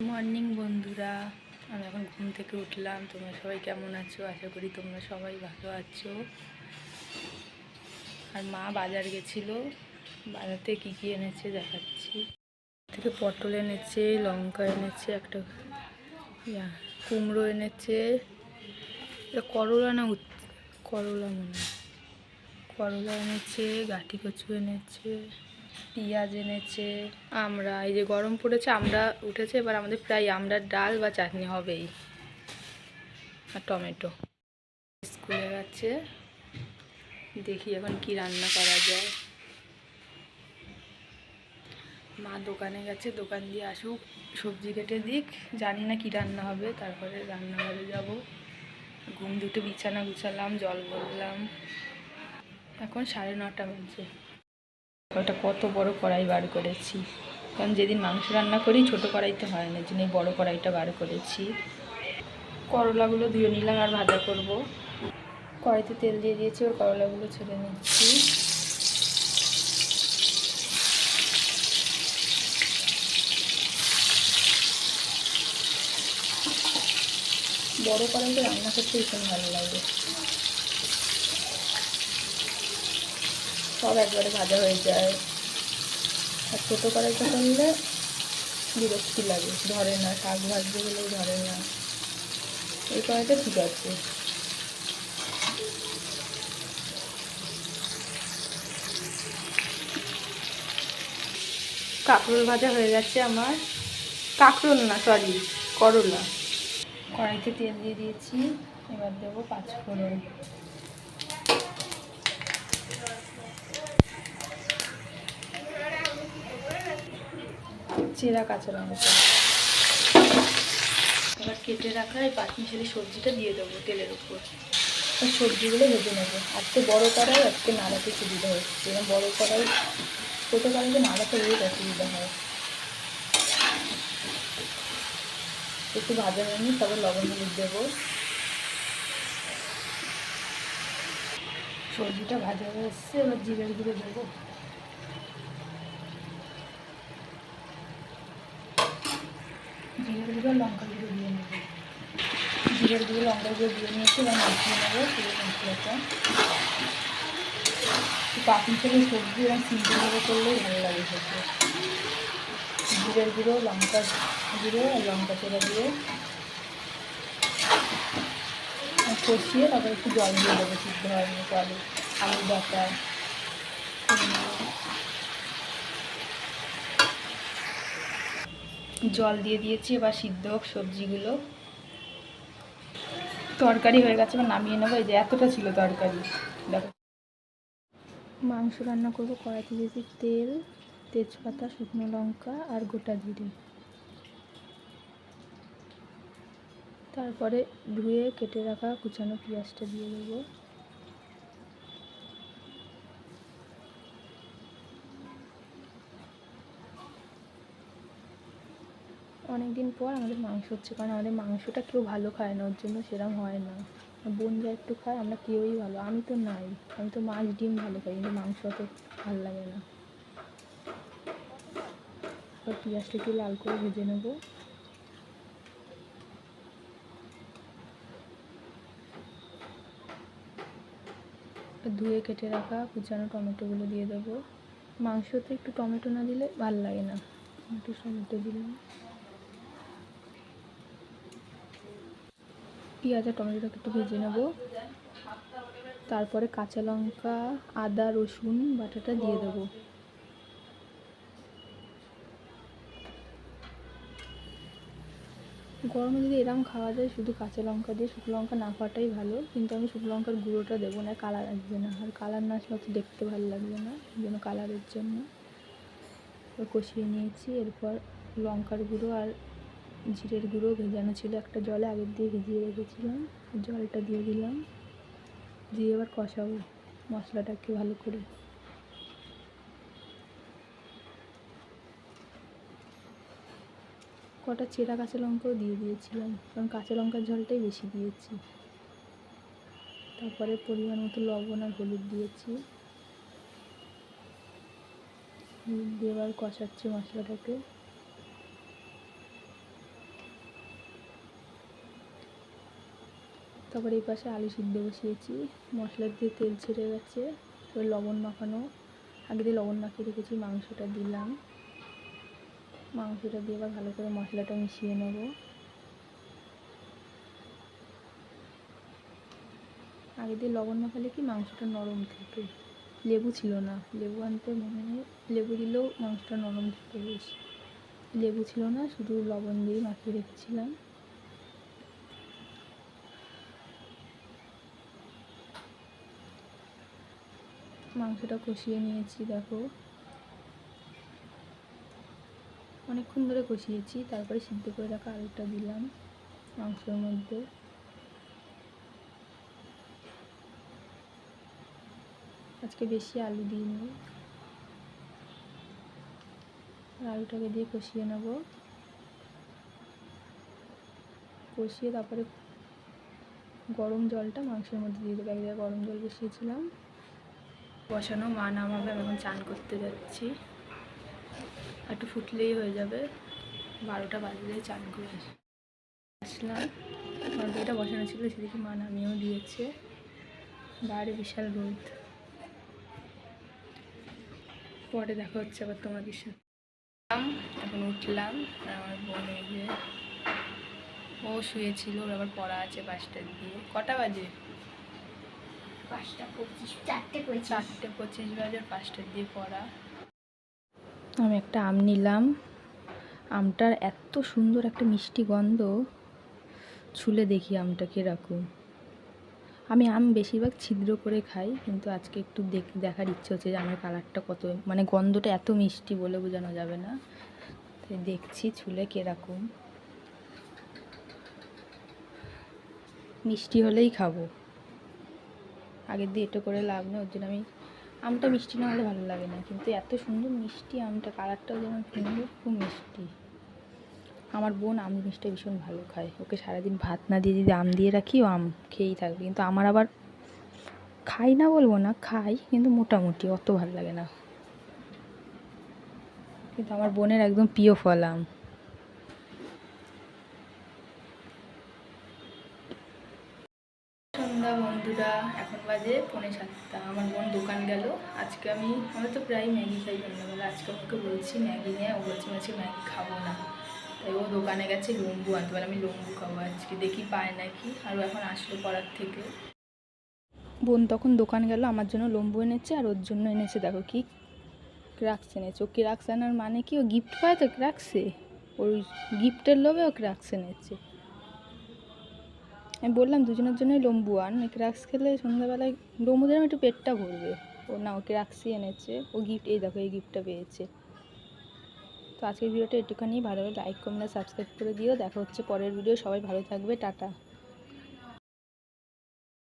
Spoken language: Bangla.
মর্নিং বন্ধুরা আমি এখন ঘুম থেকে উঠলাম। তোমরা সবাই কেমন আছো? আশা করি তোমরা সবাই ভালো আছো। আর মা বাজার গেছিল। বাজার থেকে কী কী এনেছে দেখাচ্ছি। থেকে পটল এনেছে লঙ্কা এনেছে একটা ইয়া, কুমড়ো এনেছে। করলা না করলা মনে করলা এনেছে গাঠি কচু এনেছে। পেঁয়াজ এনেছে, আমরা, এই যে গরম পড়েছে, আমরা উঠেছে, এবার আমাদের প্রায় আমড়ার ডাল বা চাটনি হবেই। আর টমেটো। স্কুলে গেছে। দেখি এখন কি রান্না করা যায়। মা দোকানে গেছে, দোকান দিয়ে আসুক, সবজি কেটে দিক। জানি না কি রান্না হবে, তারপরে রান্নাঘরে যাব। ঘুম দুটো বিছানা গুছালাম, জল ভরলাম এখন সাড়ে নটা বাজে। ওটা কত বড় কড়াই বার করেছি। কারণ যেদিন মাংস রান্না করি, ছোট কড়াইতে হয় না যিনি বড় কড়াইটা বার করেছি। করলাগুলো ধুয়ে নিলাম আর ভাজা করব। কড়াইতে তেল দিয়ে দিয়েছি, ওর করলাগুলো ছেড়ে নিচ্ছি। বড় কড়াইতে রান্না করতে ভীষণ ভালো লাগে। সব একবারে ভাজা হয়ে যায়। আর ছোটো কড়াইতে করলে বিরক্তি লাগে, ধরে না, শাক ভাজতে গেলেও ধরে না। এই কড়াইটা ঠিক আছে। কাঁকরোল ভাজা হয়ে গেছে আমার। কাঁকরোল না সরি করলা। কড়াইতে তেল দিয়ে দিয়েছি। এবার দেবো পাঁচ পাঁচফোড়ন। চেরা কাঁচা লঙ্কা। এবার কেটে রাখা এই পাঁচমিশালি সবজিটা দিয়ে দেবো তেলের উপর। সবজিগুলো ভেজে নেব। আজকে বড়ো কড়াই, আজকে নাড়াতে সুবিধা হচ্ছে। এবং বড় কড়াই, ছোটো কড়াইতে নাড়াতে বেশ অসুবিধা হয়। একটু ভাজা হয়ে নিই তবে লবণ হলুদ দেবো। সবজিটা ভাজা হয়ে এসছে, এবার গুঁড়ো দেবো। জিরের গুঁড়ো লঙ্কা গুঁড়ো দিয়ে নেব। জিরের গুঁড়ো লঙ্কা গুঁড়ো দিয়ে নিয়েছি, এবার মাখিয়ে নেব পুরো মশলাটা। পাখি থেকে সবজি এবং সিম্পলভাবে করলেই ভালো লাগে খেতে। জিরের গুঁড়ো, লঙ্কা গুঁড়ো আর লঙ্কা চেরা দিয়ে। কষিয়ে তারপর একটু জল দিয়ে দেবো সিদ্ধ মতো আলু আলু ডাটা জল দিয়ে দিয়েছি, এবার সিদ্ধ হোক সবজিগুলো। তরকারি হয়ে গেছে, এবার নামিয়ে নেব। এই যে এতটা ছিল তরকারি। দেখো। মাংস রান্না করব কড়াইতে দিয়েছি তেল, তেজপাতা, শুকনো লঙ্কা আর গোটা জিরে। তারপরে ধুয়ে কেটে রাখা কুচানো পেঁয়াজটা দিয়ে দেবো। অনেক দিন পর আমাদের মাংস হচ্ছে, কারণ আমাদের মাংসটা কেউ ভালো খায় না, ওর জন্য সেরম হয় না। বোন যা একটু খায়, আমরা কেউই ভালো, আমি তো নাই। আমি তো মাছ ডিম ভালো খাই, কিন্তু মাংস অত ভালো লাগে না। পেঁয়াজটা একটু লাল করে ভেজে নেব। ধুয়ে কেটে রাখা কুচানো টমেটোগুলো দিয়ে দেবো। মাংসতে একটু টমেটো না দিলে ভালো লাগে না। একটু টমেটো দিলাম। পেঁয়াজ আর টমেটোটাকে একটু ভেজে নেব। তারপরে কাঁচা লঙ্কা, আদা, রসুন, বাটাটা দিয়ে দেবো। গরমে যদি এরম খাওয়া যায়, শুধু কাঁচা লঙ্কা দিয়ে শুকনো লঙ্কা না খাওয়াটাই ভালো। কিন্তু আমি শুকনো লঙ্কার গুঁড়োটা দেবো না কালার আসবে না। আর কালার না আসলে অত দেখতে ভালো লাগবে না, এই জন্য কালারের জন্য। কষিয়ে নিয়েছি, এরপর লঙ্কার গুঁড়ো আর জিরের গুঁড়ো ভেজানো ছিল একটা জলে আগের দিয়ে ভিজিয়ে রেখেছিলাম, জলটা দিয়ে দিলাম, দিয়ে এবার কষাবো মশলাটাকে ভালো করে। কটা চেরা কাঁচা লঙ্কাও দিয়ে দিয়েছিলাম, কারণ কাঁচা লঙ্কার ঝালটাই বেশি দিয়েছি। তারপরে পরিমাণ মতো লবণ আর হলুদ দিয়েছি। দিয়ে এবার কষাচ্ছি মশলাটাকে। তারপরে এই পাশে আলু সিদ্ধ বসিয়েছি। মশলা দিয়ে তেল ছেড়ে গেছে তারপর লবণ মাখানো। আগে দিয়ে লবণ মাখিয়ে রেখেছি, মাংসটা দিলাম। মাংসটা দিয়ে এবার ভালো করে মশলাটা মিশিয়ে নেব। আগে দিয়ে লবণ মাখালে কি মাংসটা নরম থাকে? লেবু ছিল না। লেবু আনতে মনে লেবু দিলেও মাংসটা নরম থাকে বেশ। লেবু ছিল না, শুধু লবণ দিয়ে মাখিয়ে রেখেছিলাম। মাংসটা কষিয়ে নিয়েছি, দেখো। অনেকক্ষণ ধরে কষিয়েছি, তারপরে সিদ্ধ করে রাখা আলুটা দিলাম মাংসের মধ্যে। আজকে বেশি আলু দিইনি। আলুটাকে দিয়ে কষিয়ে নেব। কষিয়ে তারপরে গরম জলটা মাংসের মধ্যে দিয়ে দেবো। এক জায়গায় গরম জল বসিয়েছিলাম। বসানো, মা নামাবে, আমি এখন চান করতে যাচ্ছি। একটু ফুটলেই হয়ে যাবে। বারোটা বাজলে চান করে আসি। আসলাম। তরকারিটা বসানো ছিল, সেদিকে মা নামিয়েও দিয়েছে। বাইরে বিশাল রোদ। পরে দেখা হচ্ছে আবার তোমাদের সাথে। এখন উঠলাম। আমার বোন যে, ও শুয়েছিল, ওর আবার পড়া আছে পাঁচটার দিয়ে। কটা বাজে? পাঁচটা পঁচিশ চারটে পঁচিশ। চারটে পঁচিশ বাজে পাঁচটার দিয়ে পড়া। আমি একটা আম নিলাম। আমটার এত সুন্দর একটা মিষ্টি গন্ধ। ছুলে দেখি আমটা কীরকম। আমি আম বেশিরভাগ ছিদ্র করে খাই কিন্তু আজকে একটু দেখ দেখার ইচ্ছে হচ্ছে যে আমের কালারটা কত মানে গন্ধটা এত মিষ্টি বলে বোঝানো যাবে না। তাই দেখছি ছুলে কীরকম। মিষ্টি হলেই খাব। আগের দিয়ে এটা করে লাভ নেই, ওর জন্য আমি আমটা মিষ্টি না হলে ভালো লাগে না। কিন্তু এত সুন্দর মিষ্টি আমটা, কালারটাও যেমন সুন্দর, খুব মিষ্টি। আমার বোন আম জিনিসটা ভীষণ ভালো খায়। ওকে সারাদিন ভাত না দিয়ে যদি আম দিয়ে রাখি, ও আম খেয়েই থাকবে। কিন্তু আমার আবার খাই না বলব না, খাই, কিন্তু মোটামুটি অত ভালো লাগে না। কিন্তু আমার বোনের একদম প্রিয় ফল আম। সন্ধ্যা বন্ধুরা এখন বাজে পৌনে সাতটা। আমার বোন দোকান গেল। আজকে আমি, আমরা তো প্রায় ম্যাগি খাই সন্ধ্যাবেলা আজকে আমাকে বলছি, ম্যাগি নিয়ে, ও বলছে বলছে ম্যাগি খাব না। তাই ও দোকানে গেছে লম্বু আনতে। পারে আমি লম্বু খাব আজকে, দেখি পায় নাকি? আর ও এখন আসলো পড়ার থেকে। বোন তখন দোকান গেল, আমার জন্য লম্বু এনেছে আর ওর জন্য এনেছে, দেখো কি ক্রাক্স এনেছে। ও ক্রাক্স আনার মানে কি? ও গিফট পায় তো ক্রাক্সে? ওর গিফটের লোভে ও ক্রাক্স এনেছে। আমি বললাম দুজনের জন্যই লম্বু আন ক্রাক্স খেলে সন্ধ্যাবেলায় লম্বু দিলাম একটু পেটটা ভরবে। ও না ও ক্রাক্সই এনেছে। ও গিফট এই দেখো, এই গিফটটা পেয়েছে। তো আজকের ভিডিওটা একটুখানি ভালো লাইক কমেন্ট সাবস্ক্রাইব করে দিও। দেখা হচ্ছে পরের ভিডিও সবাই ভালো থাকবে। টাটা।